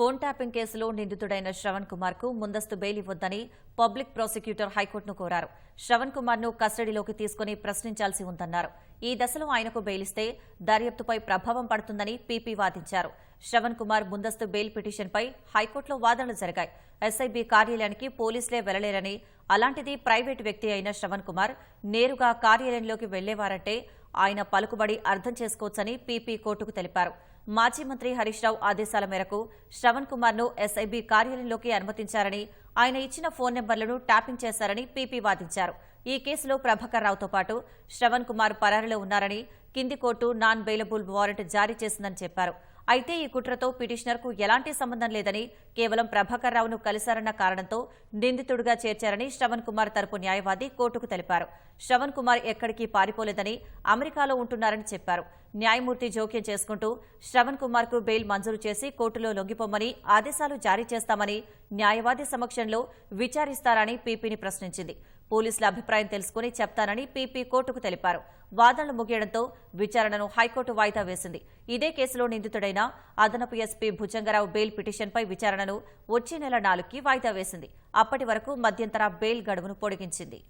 Phone tapping కేసులో నిందితుడైన శ్రవణ్ కుమార్కు ముందస్తు bail ఇవ్వొద్దని public prosecutor హైకోర్టును కోరారు. శ్రవణ్ కుమార్ను కస్టడీలోకి తీసుకుని ప్రశ్నించాల్సి ఉందన్నారు. ఈ దశలో ఆయనకు బెయిలిస్తే దర్యాప్తుపై ప్రభావం పడుతుందని పీపీ వాదించారు. శ్రవణ్ కుమార్ ముందస్తు బెయిల్ పిటిషన్పై హైకోర్టులో వాదనలు జరిగాయి. ఎస్ఐబీ కార్యాలయానికి పోలీసులే వెళ్ళలేరని అలాంటిది ప్రైవేటు వ్యక్తి అయిన శ్రవణ్ కుమార్ నేరుగా కార్యాలయంలోకి వెళ్ళేవారంటే ఆయన పలుకుబడి అర్థం చేసుకోవచ్చని పీపీ కోర్టుకు తెలిపారు. మాజీ మంత్రి హరీష్ రావు ఆదేశాల మేరకు శ్రవణ్ కుమార్ను ఎస్ఐబీ కార్యాలయంలోకి అనుమతించారని ఆయన ఇచ్చిన ఫోన్ నెంబర్లను ట్యాపింగ్ చేశారని పీపీ వాదించారు. ఈ కేసులో ప్రభాకర్ రావుతో పాటు శ్రవణ్ కుమార్ పరారిలో ఉన్నారని కింది కోర్టు నాన్ బెయిలబుల్ వారెంట్ జారీ చేసిందని చెప్పారు. అయితే ఈ కుట్రతో పిటిషనర్కు ఎలాంటి సంబంధం లేదని కేవలం ప్రభాకర్ రావును కలిశారన్న కారణంతో నిందితుడిగా చేర్చారని శ్రవణ్ కుమార్ తరపు న్యాయవాది కోర్టుకు తెలిపారు. శ్రవణ్ కుమార్ ఎక్కడికి పారిపోలేదని అమెరికాలో ఉంటున్నారని చెప్పారు. న్యాయమూర్తి జోక్యం చేసుకుంటూ శ్రవణ్ కుమార్కు బెయిల్ మంజూరు చేసి కోర్టులో లొంగిపోమ్మని ఆదేశాలు జారీ చేస్తామని న్యాయవాది సమక్షంలో విచారిస్తారని పీపీని ప్రశ్నించింది. పోలీసుల అభిప్రాయం తెలుసుకుని చెప్తానని పీపీ కోర్టుకు తెలిపారు. వాదనలు ముగియడంతో విచారణను హైకోర్టు వాయిదా వేసింది. ఇదే కేసులో నిందితుడైన అదనపు ఎస్పీ భుజంగరావు బెయిల్ పిటిషన్పై విచారణను వచ్చే నెల నాలుగుకి వాయిదా వేసింది. అప్పటి వరకు మధ్యంతర బెయిల్ గడువును పొడిగించింది.